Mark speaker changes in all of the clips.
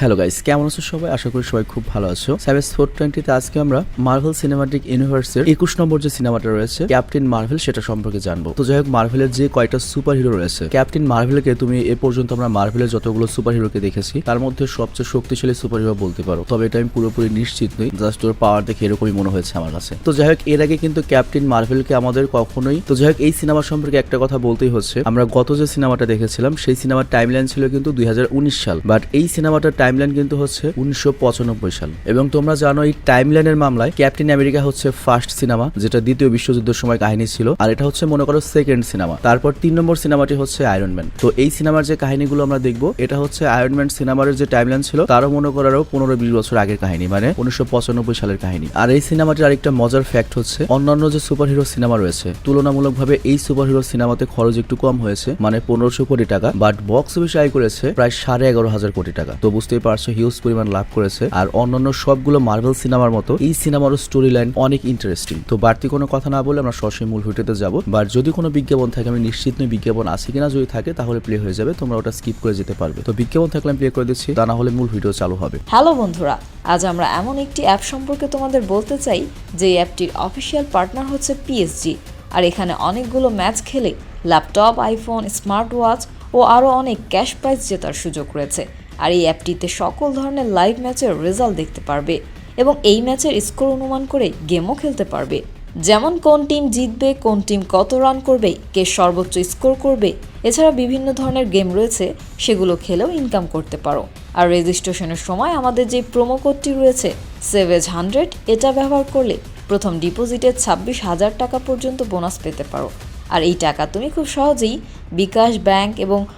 Speaker 1: Hello guys কেমন আছো সবাই? আশা করি সবাই খুব ভালো আছো। সাইবেস ফোর টোয়েন্টিতে আজকে আমরা মার্ভেল সিনেমাটিক ইউনিভার্সের একুশ নম্বর যে সিনেমাটা রয়েছে ক্যাপ্টেন মার্ভেল সেটা সম্পর্কে জানব। তো যাই হোক মার্ভেলের যে কয়টা সুপার হিরো রয়েছে ক্যাপ্টেন মার্ভেলকে তুমি এ পর্যন্ত আমরা মার্ভেলের যতগুলো সুপার হিরোকে দেখেছি, তার মধ্যে সবচেয়ে শক্তিশালী সুপার হিরো বলতে পারো। তবে এটা আমি পুরোপুরি নিশ্চিত নই জাস্ট ওর পাওয়ার দেখে এরকমই মনে হয়েছে আমার কাছে। তো যাই হোক, এর আগে কিন্তু ক্যাপ্টেন মার্ভেলকে আমাদের কখনোই তো যাই হোক, এই সিনেমা সম্পর্কে একটা কথা বলতেই হচ্ছে। আমরা গত যে সিনেমাটা দেখেছিলাম, সেই সিনেমার টাইমলাইন ছিল কিন্তু দুই হাজার উনিশ সাল। বাট এই সিনেমাটার টাইমলাইন কিন্তু হচ্ছে উনিশশো পঁচানব্বই সাল। এবং তোমরা জানো এই টাইমলাইনের মামলায় ক্যাপ্টেন আমেরিকা হচ্ছে ফার্স্ট সিনেমা যেটা দ্বিতীয় বিশ্বযুদ্ধের সময় কাহিনী ছিল, আর এটা হচ্ছে মনে করো সেকেন্ড সিনেমা তারপর তিন নম্বর সিনেমাটি হচ্ছে আয়রন ম্যান তো এই সিনেমার যে কাহিনীগুলো আমরা দেখব, এটা হচ্ছে আয়রন ম্যান সিনেমার যে টাইমলাইন ছিল, তারও মনে করারও পনেরো বিশ বছর আগের কাহিনী মানে উনিশশো পঁচানব্বই সালের কাহিনী। আর এই সিনেমাটির আরেকটা মজার ফ্যাক্ট হচ্ছে, অন্যান্য যে সুপার হিরো সিনেমা রয়েছে, তুলনামূলকভাবে এই সুপার হিরো সিনেমাতে খরচ একটু কম হয়েছে মানে পনেরোশো কোটি টাকা বাট বক্স অফিস আয় করেছে প্রায় সাড়ে এগারো হাজার কোটি টাকা। তো বুঝতেই পারছ হিউজ পরিমাণ লাভ করেছে, আর অন্যান্য সবগুলো মার্ভেল সিনেমার মতো এই সিনেমারও স্টোরি লাইন অনেক ইন্টারেস্টিং তো বাড়তি কোনো কথা না বলে আমরা সরাসরি মূল ভিডিওতে যাব। বাট যদি কোনো বিজ্ঞাপন থাকে, আমি নিশ্চিত নই বিজ্ঞাপন আছে কিনা, যদি থাকে তাহলে প্লে হয়ে যাবে, তোমরা ওটা স্কিপ করে যেতে পারবে। তো বিজ্ঞাপন থাকলে আমি প্লে করে দিচ্ছি, তা না হলে মূল ভিডিও চালু হবে।
Speaker 2: হ্যালো বন্ধুরা, আজ আমরা এমন একটি অ্যাপ সম্পর্কে তোমাদের বলতে চাই, যে অ্যাপটির অফিসিয়াল পার্টনার হচ্ছে পিএসজি আর এখানে অনেকগুলো ম্যাচ খেলে ল্যাপটপ আইফোন স্মার্ট ওয়াচ ও আরও অনেক ক্যাশ প্রাইজ জেতার সুযোগ রয়েছে। আর এই অ্যাপটিতে সকল ধরনের লাইভ ম্যাচের রেজাল্ট দেখতে পারবে এবং এই ম্যাচের স্কোর অনুমান করে গেমও খেলতে পারবে। যেমন কোন টিম জিতবে, কোন টিম কত রান করবে, কে সর্বোচ্চ স্কোর করবে, এছাড়া বিভিন্ন ধরনের গেম রয়েছে, সেগুলো খেলেও ইনকাম করতে পারো। আর রেজিস্ট্রেশনের সময় আমাদের যে প্রোমো কোডটি রয়েছে সেভেজ হান্ড্রেড এটা ব্যবহার করলে প্রথম ডিপোজিটে ছাব্বিশ হাজার টাকা পর্যন্ত বোনাস পেতে পারো। আর এই টাকা তুমি খুব সহজেই বিকাশ ব্যাংক এবং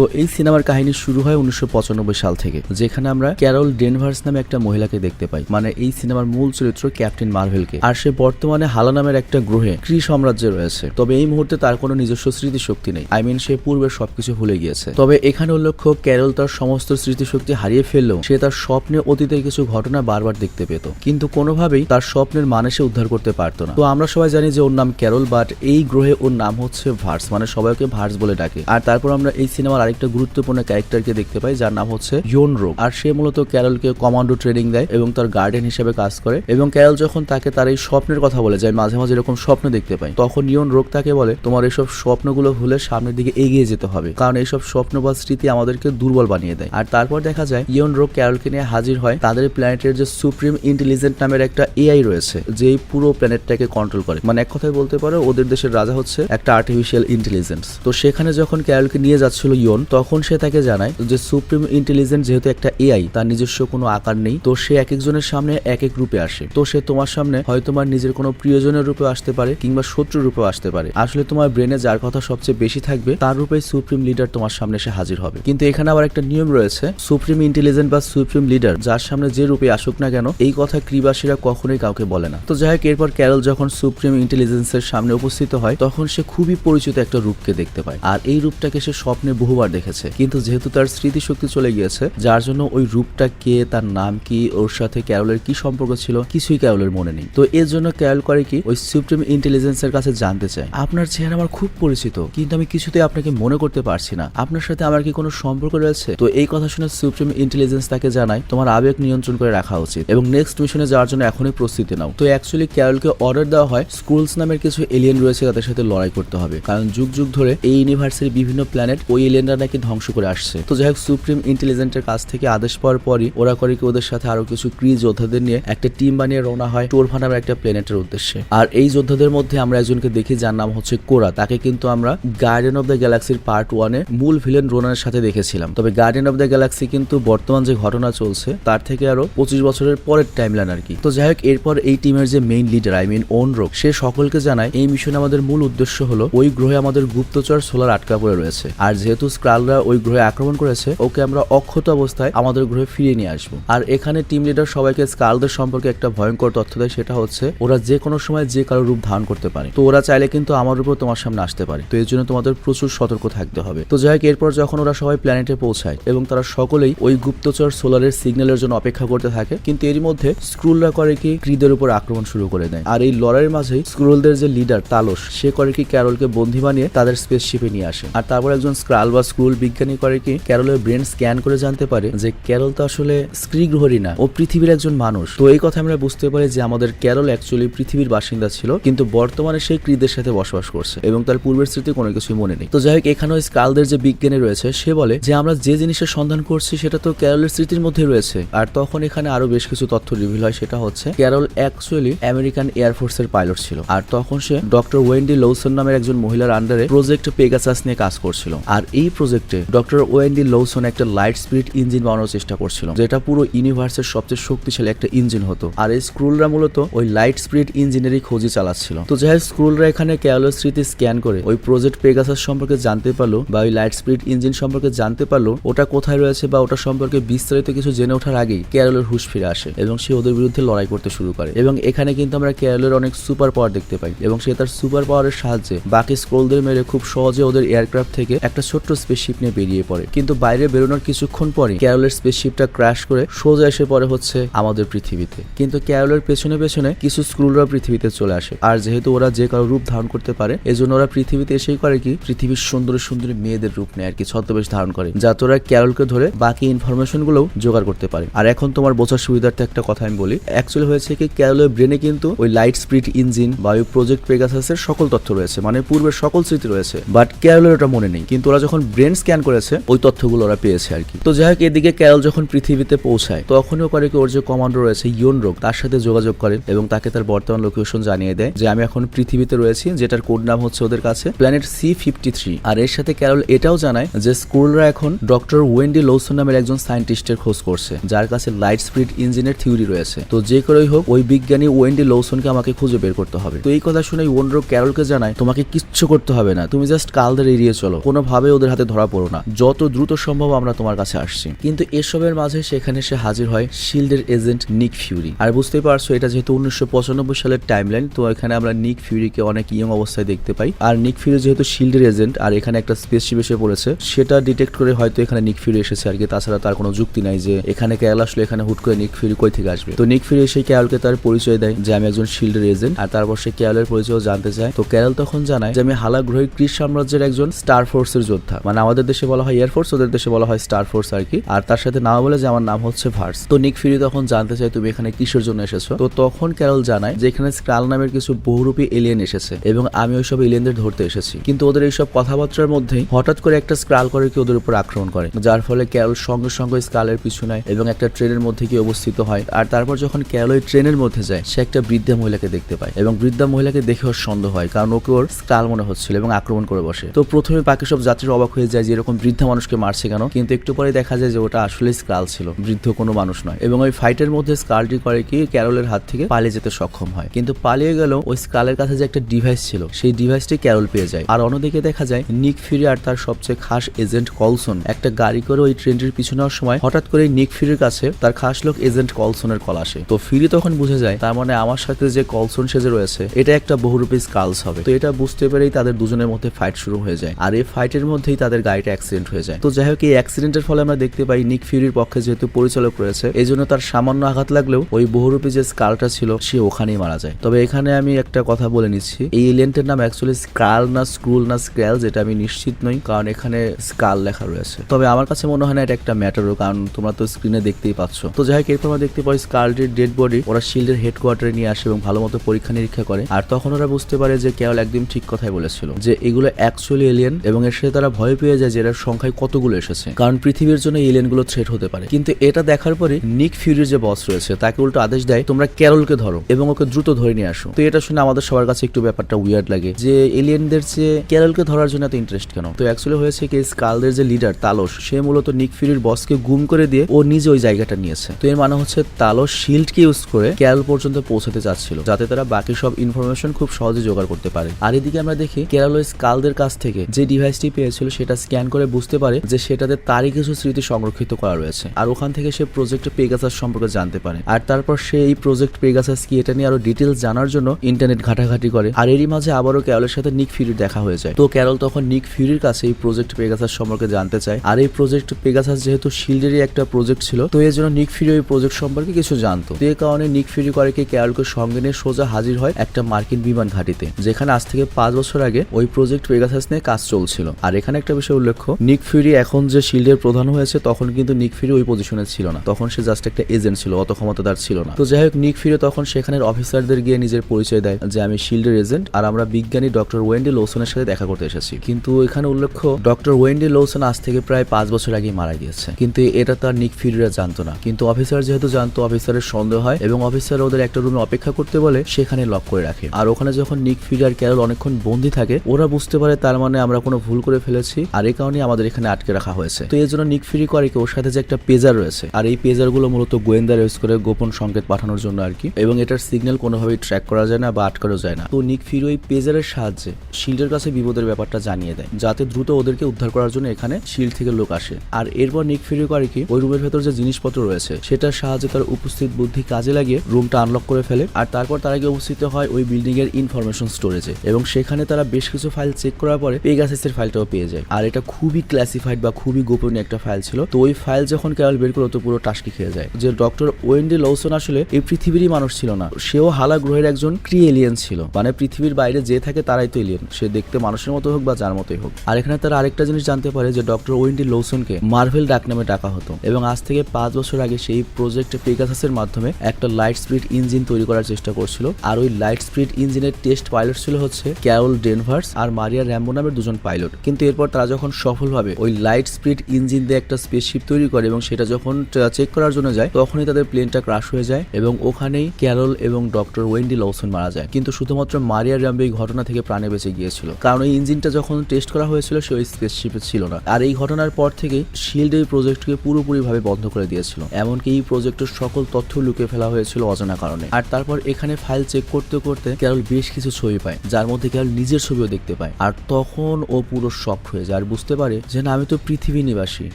Speaker 1: তো এই সিনেমার কাহিনী শুরু হয় উনিশশো পঁচানব্বই সাল থেকে, যেখানে আমরা ক্যারল ডেনভার্স নামে একটা মহিলাকে দেখতে পাই। মানে এই সিনেমার মূল চরিত্র ক্যাপ্টেন মার্ভেলকে। আর সে বর্তমানে হালা নামের একটা গ্রহে ক্রি সাম্রাজ্যে রয়েছে। তবে এই মুহূর্তে তার কোনো নিজস্ব স্মৃতিশক্তি নেই। আই মিন, সে পূর্বে সবকিছু ভুলে গিয়েছে। তবে এখানে উল্লেখ্য ক্যারল তার সমস্ত স্মৃতিশক্তি হারিয়ে ফেললেও সে তার স্বপ্নে অতীতের কিছু ঘটনা বারবার দেখতে পেত। কিন্তু কোনোভাবেই তার স্বপ্নের মানে সে উদ্ধার করতে পারতো না। তো আমরা সবাই জানি যে ওর নাম ক্যারল, বাট এই গ্রহে ওর নাম হচ্ছে ভার্স। মানে সবাইকে ভার্স বলে ডাকে। আর তারপর আমরা এই সিনেমার আরেকটা গুরুত্বপূর্ণ ক্যারেক্টারকে দেখতে পাই, যার নাম হচ্ছে ইয়ন রোগ। আর সে মূলত ক্যারলকে কমান্ডো ট্রেনিং দেয় এবং তার গার্ডেন হিসেবে কাজ করে। এবং ক্যারল যখন তাকে তার এই স্বপ্নের কথা বলে যায়, মাঝে মাঝে এরকম স্বপ্ন দেখতে পাই তখন ইয়ন রোগ তাকে বলে, তোমার এইসব স্বপ্নগুলো ভুলে সামনের দিকে এগিয়ে যেতে হবে। কারণ এইসব স্বপ্ন বা স্মৃতি আমাদেরকে দুর্বল বানিয়ে দেয়। আর তারপর দেখা যায়, ইয়ন রোগ ক্যারলকে নিয়ে হাজির হয় তাদের প্ল্যানেটের যে সুপ্রিম ইন্টেলিজেন্ট নামের একটা এআই রয়েছে যে পুরো প্ল্যানেটটাকে কন্ট্রোল করে। মানে এক কথায় বলতে পারো, ওদের দেশের রাজা হচ্ছে একটা আর্টিফিশিয়াল ইন্টেলিজেন্স তো সেখানে যখন ক্যারলকে নিয়ে যাচ্ছিল ইয়ন তখন সে তাকে জানায় যে সুপ্রিম ইন্টেলিজেন্স যেহেতু একটা এআই তার নিজস্ব কোনো আকার নেই, তো সে এক একজনের সামনে এক এক রূপে আসে। তো সে তোমার সামনে হয় তোমার নিজের কোনো প্রিয়জনের রূপে আসতে পারে কিংবা শত্রুর রূপে আসতে পারে। আসলে তোমার ব্রেনে যার কথা সবচেয়ে বেশি থাকবে, তার রূপে সুপ্রিম লিডার তোমার সামনে এসে হাজির হবে। কিন্তু এখানে আবার একটা নিয়ম রয়েছে সুপ্রিম ইন্টেলিজেন্ট বা সুপ্রিম লিডার যার সামনে যে রূপে আসুক না কেন, এই কথা ক্রিবাসীরা কখনোই কাউকে বলে না। তো যাই হোক, এরপর ক্যারল যখন সুপ্রিম ইন্টেলিজেন্সের সামনে উপস্থিত হয়, তখন সে খুবই পরিচিত একটা রূপকে দেখতে পায়। আর এই রূপটাকে সে স্বপ্নে বহুবার দেখেছে। কিন্তু যেহেতু তার স্মৃতিশক্তি চলে গিয়েছে, যার জন্য ওই রূপটা কে, তার নাম কি, ওর সাথে ক্যারলের কি সম্পর্ক ছিল, কিছুই ক্যারলের মনে নেই। তো এর জন্য ক্যারল করে কি, ওই সুপ্রিম ইন্টেলিজেন্সের কাছে জানতে চায়। আপনার চেহারা আমার খুব পরিচিত, কিন্তু আমি কিছুতেই আপনাকে মনে করতে পারছি না। আপনার সাথে আমার কি কোনো সম্পর্ক রয়েছে? তো এই কথা শুনে সুপ্রিম ইন্টেলিজেন্স তাকে জানায়, তোমার আবেগ নিয়ন্ত্রণ করে রাখা উচিত এবং নেক্সট মিশনে যাওয়ার জন্য এখনই প্রস্তুতি নাও। তো অ্যাকচুয়ালি ক্যারলকে অর্ডার দেওয়া হয় স্কুলস নামের কিছু এলিয়েন রয়েছে তাদের সাথে লড়াই করতে হবে। কারণ যুগ যুগ ধরে এই ইউনিভার্সের বিভিন্ন প্ল্যানেট ওই এলিয়েনরা নাকি ধ্বংস করে আসছে। তো যাই হোক, সুপ্রিম ইন্টেলিজেন্টের কাছ থেকে আদেশ পাওয়ার পরই ওরা করে কি ওদের সাথে আরও কিছু ক্রি যোদ্ধাদের নিয়ে একটা টিম বানিয়ে রওনা হয় টোরফা নামের একটা প্ল্যানেটের উদ্দেশ্যে। আর এই যোদ্ধাদের মধ্যে আমরা একজনকে দেখি যার নাম হচ্ছে কোরা। তাকে কিন্তু আমরা গার্ডেন অফ দ্য গ্যালাক্সির পার্ট ওয়ানে মূল ভিলেন রোনানের সাথে দেখেছিলাম। তবে গার্ডেন অফ দ্য গ্যালাক্সি কিন্তু বর্তমান যে ঘটনা চলছে, তার থেকে আরও পঁচিশ বছরের পরের টাইমলাইন আর কি। তো যাই হোক, এরপর এই টিমের যে main leader I mean Yon Rogg সে সকলকে জানায়, এই মিশনে আমাদের মূল উদ্দেশ্য হলো, ওই গ্রহে আমাদের গুপ্তচর সোলার আটকা পড়ে রয়েছে। আর যেহেতু স্ক্রালরা ওই গ্রহে আক্রমণ করেছে, ওকে আমরা অক্ষত অবস্থায় আমাদের গ্রহে ফিরিয়ে নিয়ে আসব। আর এখানে টিম লিডার সবাইকে স্কালদের সম্পর্কে একটা ভয়ঙ্কর তথ্য দেয়, সেটা হচ্ছে ওরা যে কোনো সময় যে কারও রূপ ধারণ করতে পারে। তো ওরা চাইলে কিন্তু আমার উপর তোমার সামনে আসতে পারে। তো এর জন্য তোমাদের প্রচুর সতর্ক থাকতে হবে। তো যাই হোক, এরপর যখন ওরা সবাই প্ল্যানেটে পৌঁছায় এবং তারা সকলেই ওই গুপ্তচর সোলারের সিগন্যালের জন্য অপেক্ষা করতে থাকে, কিন্তু এরই মধ্যে স্ক্রুলরা করে কি ক্রিদের উপর আক্রমণ শুরু করে দেয়। আর এই লড়াইয়ের মাঝেই স্ক্রুলদের যে লিডার তালস, সে করে কি ক্যারলকে বন্দি বানিয়ে তাদের স্পেসশিপে নিয়ে আসে। আর তারপর একজন স্ক্রাল বা স্ক্রুল বিজ্ঞানী করে কি ক্যারলের ব্রেন স্ক্যান করে জানতে পারে যে ক্যারল তো আসলে স্ত্রী গ্রহরই না, ও পৃথিবীর একজন মানুষ। তো এই কথা আমরা বুঝতে পারি যে আমাদের ক্যারল অ্যাকচুয়ালি পৃথিবীর বাসিন্দা ছিল, কিন্তু বর্তমানে সেই ক্রিদের সাথে বসবাস করছে এবং তার পূর্বের স্মৃতি কোনো কিছুই মনে নেই। তো যাই হোক এখানেও স্কালদের যে বিজ্ঞানী রয়েছে, সে বলে যে আমরা যে জিনিসের সন্ধান করছি সেটা তো ক্যারলের স্মৃতির মধ্যে রয়েছে। আর তখন এখানে আরও বেশ কিছু তথ্য রিভিল হয়, সেটা হচ্ছে ক্যারল অ্যাকচুয়ালি আমেরিকান এয়ারফোর্সের পাইলট ছিল। আর তখন সে ডক্টর ওয়েন্ডি লৌসন নামের একজন মহিলার আন্ডারে প্রজেক্ট পেগাসাস নিয়ে কাজ করছিল। আর এই প্রজেক্টে ডক্টর ওয়েন্ডি লৌসন একটা লাইট স্পিড ইঞ্জিন বানানোর চেষ্টা করছিল, যেটা পুরো ইউনিভার্সের সবচেয়ে শক্তিশালী একটা ইঞ্জিন হতো। আর এই স্ক্রুলরা মূলত ওই লাইট স্পিড ইঞ্জিনেরই খোঁজই চালাচ্ছিল। তো যাই হোক স্ক্রুলরা এখানে ক্যারলের স্মৃতি স্ক্যান করে ওই প্রজেক্ট পেগাসাস সম্পর্কে জানতে পারল বা ওই লাইট স্পিড ইঞ্জিন সম্পর্কে জানতে পারল, ওটা কোথায় রয়েছে বা ওটা সম্পর্কে বিস্তারিত কিছু জেনে ওঠার আগেই ক্যারলের হুশ ফিরে আসে এবং সে ওদের বিরুদ্ধে লড়াই করতে শুরু করে। এবং এখানে কিন্তু আমরা ক্যারলের অনেক সুপার পাওয়ার দেখতে পাই এবং সে তার সুপার পাওয়ারের সাহায্যে বাকি স্ক্রোলদের মেরে খুব সহজে ওদের এয়ারক্রাফট থেকে একটা ছোট্ট স্পেসশিপ নিয়ে বেরিয়ে পড়ে। কিন্তু বাইরে বেরোনোর কিছুক্ষণ পরে ক্যারলের স্পেসশিপটা ক্র্যাশ করে সোজা এসে পড়ে হচ্ছে আমাদের পৃথিবীতে। কিন্তু ক্যারলের পেছনে পেছনে কিছু স্ক্রুলরা পৃথিবীতে চলে আসে। আর যেহেতু ওরা যে কারও রূপ ধারণ করতে পারে, এজন্য ওরা পৃথিবীতে এসেই করে কি, পৃথিবীর সুন্দর সুন্দরী মেয়েদের রূপ নেয় আর কি, ছদ্মবেশ ধারণ করে যাতে ওরা ক্যারলকে ধরে বাকি ইনফরমেশন গুলোও জোগাড় করতে পারে। আর এখন তোমার বোঝার সুবিধার্থে একটা কথা আমি বলি অ্যাকচুয়ালি হয়েছে কি ক্যারলের ব্রেনে কিন্তু ওই লাইট স্পিড ইঞ্জিন বা ওই প্রজেক্ট পেগাসাসের সকল তথ্য রয়েছে মানে পূর্বের সকল স্মৃতি রয়েছে। বাট ক্যারলের ওটা মনে নেই। কিন্তু ওরা যখন ব্রেন স্ক্যান করেছে, ওই তথ্যগুলো ওরা পেয়েছে আর কি। তো যাই হোক, এদিকে ক্যারল যখন পৃথিবীতে পৌঁছায়, তখনও করে ওর যে কমান্ডো রয়েছে, ইয়ন রোগ, তার সাথে যোগাযোগ করে এবং তাকে তার বর্তমান লোকেশন জানিয়ে দেয় যে, আমি এখন পৃথিবীতে রয়েছি, যেটার কোড নাম হচ্ছে ওদের কাছে প্ল্যানেট সি ফিফটি থ্রি আর এর সাথে ক্যারল এটাও জানায় যে, স্কুলরা এখন ডক্টর ওয়েন্ডি লৌসন নামের একজন সায়েন্টিস্টের খোঁজ করছে, যার কাছে লাইট স্পিড ইঞ্জিনের থিওরি রয়েছে। তো যে করেই হোক, ওই বিজ্ঞানী ওয়েন্ডি লৌসনকে আমাকে খুঁজে বের করতে হবে। তো এই কথা শুনে ওয়েন্ড্রো ক্যারলকে জানায়, তোমাকে কিচ্ছু করতে হবে না, তুমি জাস্ট কালদের এড়িয়ে চলো। কোনোভাবে ওদের হাতে ধরা পড়ো না। যত দ্রুত সম্ভব আমরা তোমার কাছে আসছি। কিন্তু এসবের মাঝে সেখানে সে হাজির হয় শিল্ডের এজেন্ট নিক ফিউরি। আর বুঝতেই পারছ, এটা যেহেতু উনিশশো পঁচানব্বই সালের টাইমলাইন, তো এখানে আমরা নিক ফিউরিকে অনেক ইয়ং অবস্থায় দেখতে পাই। আর নিক ফিউরি যেহেতু শিল্ডের এজেন্ট, আর এখানে একটা স্পেসশিপ এসে পড়েছে, সেটা ডিটেক্ট করে হয়তো এখানে নিক ফিউরি এসেছে আর কি। তাছাড়া তার কোনো যুক্তি নাই যে এখানে ক্যাল আসলে এখানে হুট করে নিক ফিউরি কই থেকে আসবে। তো নিক ফিউরি এসে ক্যালকে তার পরিচয় দেয় যে আমি একজন শিল্ডের এজেন্ট, আর তারপর সে ক্যালের পরিচয় জানতে চায়। তো ক্যারল তখন জানায় যে আমি হালা গ্রহের ক্রিস সাম্রাজ্যের একজন স্টার ফোর্সের যোদ্ধা। মানে আমাদের দেশে বলা হয় এয়ারফোর্স ওদের দেশে বলা হয় স্টার ফোর্স আর কি। আর তার সাথে নাম বলে যে আমার নাম হচ্ছে ভার্স তো নিক ফিউরি তখন জানতে চায়, তুমি এখানে কিসের জন্য এসেছ? তো তখন ক্যারল জানায় যে এখানে স্ক্রাল নামের কিছু বহুরূপী এলিয়েন এসেছে এবং আমি ওই ওইসব এলিয়েনদের ধরতে এসেছি। কিন্তু ওদের এইসব কথাবার্তার মধ্যেই হঠাৎ করে একটা স্ক্রাল করে কি ওদের উপর আক্রমণ করে, যার ফলে ক্যারল সঙ্গে সঙ্গে স্ক্রালের পিছু নেয় এবং একটা ট্রেনের মধ্যে গিয়ে অবস্থিত হয়। আর তারপর যখন ক্যারল ওই ট্রেনের মধ্যে যায়, সে একটা বৃদ্ধা মহিলাকে দেখতে পায় এবং বৃদ্ধা মহিলাকে দেখে ওর সন্দেহ হয়, কারণ ওকে ওর স্ক্রাল মনে হচ্ছিল এবং আক্রমণ করে বসে। তো প্রথমে বাকি সব যাত্রীরা অবাক হয়ে যায় যে এরকম বৃদ্ধা মানুষকে মারছে কেন? কিন্তু একটু পরে দেখা যায় যে ওটা আসলে স্কাল ছিল, বৃদ্ধ কোনো মানুষ নয়। এবং ওই ফাইটের মধ্যে স্কালটি করে কি ক্যারলের হাত থেকে পালিয়ে যেতে সক্ষম হয়। কিন্তু পালিয়ে গেল ওই স্কালের কাছে যে একটা ডিভাইস ছিল, সেই ডিভাইসটি ক্যারল পেয়ে যায়। আর অন্যদিকে দেখা যায়, নিক ফিরি আর তার সবচেয়ে খাস এজেন্ট কলসন একটা গাড়ি করে ওই ট্রেনটির পিছনে সময় হঠাৎ করে নিক ফিরির কাছে তার খাস লোক এজেন্ট কলসনের কল আসে। তো ফিরি তখন বুঝে যায়, তার মানে আমার সাথে যে কলসন সেজে রয়েছে, এটা একটা বহুরূপী স্কালস হবে। তো এটা বুঝতে পেরেই তাদের দুজনের মধ্যে ফাইট শুরু হয়ে যায়। আর এই ফাইটের মধ্যেই তাদের গাড়িটা অ্যাক্সিডেন্ট হয়ে যায়। তো যাই হোক এই অ্যাক্সিডেন্টের ফলে আমরা দেখতে পাই নিক ফিউরির পক্ষে যেহেতু পরিচালক রয়েছে এই জন্য তার সামান্য আঘাত লাগলেও ওই বহুরূপী যে স্কালটা ছিল, সে ওখানেই মারা যায়। তবে এখানে আমি একটা কথা বলে নিচ্ছি, এই এলিয়েন্টের নাম অ্যাকচুয়ালি স্কাল না স্ক্রুল না স্ক্র্যাল যেটা আমি নিশ্চিত নই, কারণ এখানে স্কাল লেখা রয়েছে। তবে আমার কাছে মনে হয় না এটা একটা ম্যাটারও কারণ তোমরা তো স্ক্রিনে দেখতেই পাচ্ছ। তো যাই হোক এরপর আমরা দেখতে পাই স্কালটির ডেড বডি ওরা শিল্ডের হেডকোয়ার্টারে নিয়ে আসে এবং ভালো মতো পরীক্ষা নিরীক্ষা করে। আর তখন ওরা বুঝতে পারে যে কেবল একদম ঠিক কথাই বলেছিল, যে এগুলো অ্যাকচুয়ালি এলিয়েন এবং এর সাথে তারা ভয় পেয়ে যায় যে এর সংখ্যায় কতগুলো এসেছে। কারণ পৃথিবীর জন্য এলিয়েনগুলো থ্রেট হতে পারে। কিন্তু এটা দেখার পরে নিক ফিউরির যে বস রয়েছে, তাকে উল্টো আদেশ দেয়, তোমরা ক্যারলকে ধরো এবং ওকে দ্রুত ধরে নিয়ে আসো। তো এটা শুনে আমাদের সবার কাছে একটু ব্যাপারটা উইয়ার্ড লাগে যে এলিয়েনদের চেয়ে ক্যারলকে ধরার জন্য এত ইন্টারেস্ট কেন? তো অ্যাকচুয়ালি হয়েছে কি, স্কালদের যে লিডার তালস, সে মূলত নিক ফিউরির বসকে গুম করে দিয়ে ও নিজে ওই জায়গাটা নিয়েছে। তো এর মানে হচ্ছে তালস শিল্ডকে ইউজ করে ক্যারল পর্যন্ত পৌঁছাতে চাচ্ছিল, যাতে তারা বাকি সব ইনফরমেশন খুব সহজে জোগাড় করতে পারে। আর এদিকে আমরা দেখি কেরাল স্কালদের কাছ থেকে যে ডিভাইসটি পেয়েছিল, সেটা সেটা স্ক্যান করে বুঝতে পারে যে সেটাতে তারই কিছু স্মৃতি সংরক্ষিত করা রয়েছে। আর ওখান থেকে সে প্রজেক্ট পেগাসাস সম্পর্কে জানতে পারে। আর তারপর সে এই প্রজেক্ট পেগাসাস কি এটা নিয়ে আরও ডিটেলস জানার জন্য ইন্টারনেট ঘাটাঘাটি করে। আর এরই মাঝে আবারও ক্যারলের সাথে নিক ফিউরির দেখা হয়ে যায়। তো ক্যারল তখন নিক ফিউরির কাছে এই প্রজেক্ট পেগাসাস সম্পর্কে জানতে চায়। আর এই প্রজেক্ট পেগাসাস যেহেতু শিল্ডেরই একটা প্রজেক্ট ছিল, তো এর জন্য নিক ফিরি ওই প্রজেক্ট সম্পর্কে কিছু জানতো। তো এই কারণে নিক ফিউরি করে কি ক্যারলকে সঙ্গে নিয়ে সোজা হাজির হয় একটা মার্কিন বিমান ঘাটিতে, যেখানে আজ থেকে পাঁচ বছর আগে ওই প্রজেক্ট পেগাসাস নিয়ে কাজ চলছিল। আর এখানে একটা বিষয় উল্লেখ্য, নিক ফিউরি এখন যে শিল্ডের প্রধান হয়েছে, তখন কিন্তু নিক ফিউরি ওই পজিশনে ছিল না। তখন সে জাস্ট একটা এজেন্ট ছিল, অত ক্ষমতাদার ছিল না। তো যাই হোক নিক ফিউরি তখন সেখানের অফিসারদের গিয়ে নিজের পরিচয় দেয় যে, আমি শিল্ডের এজেন্ট আর আমরা বিজ্ঞানী ডক্টর ওয়েন্ডি লোসনের সাথে দেখা করতে এসেছি। কিন্তু এখানে উল্লেখ্য ডক্টর ওয়েন্ডি লোসন আজ থেকে প্রায় পাঁচ বছর আগে মারা গিয়েছে। কিন্তু এটা তার নিক ফিউরিরা জানতো না। কিন্তু অফিসার যেহেতু জানতো অফিসারের সন্দেহ হয় এবং অফিসার ওদের একটা রুমে অপেক্ষা করতে বলে, সেখানে লক করে রাখে। আর ওখানে যখন নিক ফিউরি আর ক্যারল অনেকক্ষণ বন্দি থাকে, ওরা বুঝতে পারে তার মানে আমরা কোনো ভুল করে ফেলেছি। আর এই কারণে আমাদের এখানে আটকে রাখা হয়েছে। তো এই জন্য নিক ফিউরি করে ওর সাথে যে একটা পেজার রয়েছে, আর এই পেজারগুলো মূলত গোয়েন্দা ইউজ করে গোপন সংকেত পাঠানোর জন্য আর কি, এবং এটার সিগন্যাল কোনোভাবেই ট্র্যাক করা যায় না বা আটকানো যায় না। তো নিক ফিউরি ওই পেজারের সাহায্যে শিল্ডের কাছে বিপদের ব্যাপারটা জানিয়ে দেয়, যাতে দ্রুত ওদেরকে উদ্ধার করার জন্য এখানে শিল্ড থেকে লোক আসে। আর এরপর নিক ফিউরি করে কি ওই রুমের ভেতর যে জিনিসপত্র রয়েছে, সেটার সাহায্যে তার উপস্থিত বুদ্ধি কাজে লাগিয়ে রুমটা আনলক করে ফেলে, আর তারপর তারা গিয়ে উপস্থিত হয় ওই বিল্ডিং এর ইনফরমেশন স্টোরেজে এবং সেখানে তারা বেশ কিছু ফাইল চেক করার পরে পেগাসিসের ফাইলটাও পেয়ে যায়। আর এটা খুবই ক্লাসিফাইড বা খুবই গোপনীয় একটা ফাইল ছিল। তো ওই ফাইল যখন ক্যারল বের করল, তো পুরো টাস্কি খেয়ে যায়। যে ডক্টর ওয়েন্ডি লৌসন আসলে এই পৃথিবীরই মানুষ ছিল না। সেও হালা গ্রহের একজন ক্রি এলিয়েন ছিল। মানে পৃথিবীর বাইরে যে থাকে তারাই তো এলিয়েন সে দেখতে মানুষের মতো হোক বা যার মতোই হোক। আর এখানে তারা আরেকটা জিনিস জানতে পারে যে ডক্টর ওয়েন্ডি লৌসনকে মার্ভেল ডাক নামে ডাকা হতো। এবং আজ থেকে পাঁচ বছর আগে সেই প্রজেক্ট পেগাসাসের মাধ্যমে একটা লাইট স্পিড ইঞ্জিন তৈরি করার চেষ্টা করছিল। আর ওই লাইট স্পিড ইঞ্জিনের টেস্ট পাইলট ছিল হচ্ছে ক্যারল ডেনভার্স আর মারিয়া র্যাম্বো নামের দুজন পাইলট কিন্তু এরপর তারা যখন সফলভাবে ওই লাইট স্পিড ইঞ্জিন দিয়ে একটা স্পেসশিপ তৈরি করে এবং সেটা যখন চেক করার জন্য যায়, তখনই তাদের প্লেনটা ক্রাশ হয়ে যায় এবং ওখানেই ক্যারল এবং ডক্টর ওয়েন্ডি লৌসন মারা যায়। কিন্তু শুধুমাত্র মারিয়া র্যাম্বো এই ঘটনা থেকে প্রাণে বেঁচে গিয়েছিল। কারণ ওই ইঞ্জিনটা যখন টেস্ট করা হয়েছিল, সে ওই স্পেসশিপে ছিল না। আর এই ঘটনার পর থেকে শিল্ড এই প্রজেক্টকে পুরোপুরিভাবে বন্ধ করে দিয়েছিল। এমনকি এই প্রজেক্টের সকল তথ্য লুকিয়ে ফেলা হয়েছিল অজানা কারণে। আর তারপর এখানে ফাইল চেক করতে করতে ক্যারল বেশ কিছু ছবি পায়, যার মধ্যে ক্যারল নিজের ছবিও দেখতে পায়। আর তখন ও পুরো শক হয়ে যায়। আর বুঝতে পারে যে না, আমি তো পৃথিবী নিবাসী।